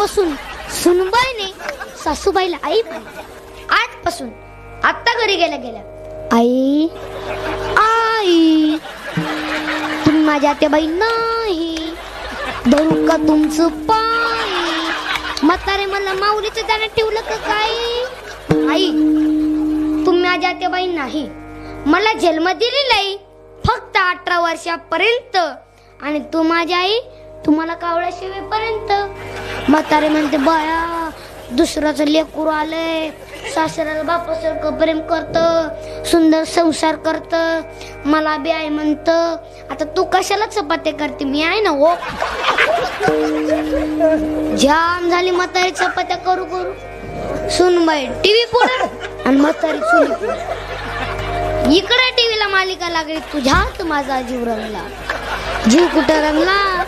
आजपासून सुनबाईने सासूबाईला आई म्हणली. आजपासून आत्ता घरी गेल्या गेल्या. आई आई तुम्ही माझ्या आत्याबाई नाही. धरू का तुमचं पाय? म्हातारे मला माऊलीच्या दाण्यात ठेवलं का काय? आई तुम्ही माझ्या आत्याबाई नाही. मला जन्म दिलेला आहे. फक्त अठरा वर्षापर्यंत. आणि तू माझी आई तुम्हाला कावळ्या शिवेपर्यंत. म्हातारे म्हणते बाया दुसऱ्याचं लेकूर आलंय. सासऱ्याला बापासारखं प्रेम करत. सुंदर संसार करत. मला बी आहे म्हणत. आता तू कशाला चपात्या करते? मी आहे ना हो. जाम झाली म्हातारी चपात्या करू करू. सुनबाई टीव्ही पुढे. आणि म्हातारी सुन इकडे. टीव्हीला मालिका लागली. तुझ्यात माझा जीव रंगला जीव कुठं रंगला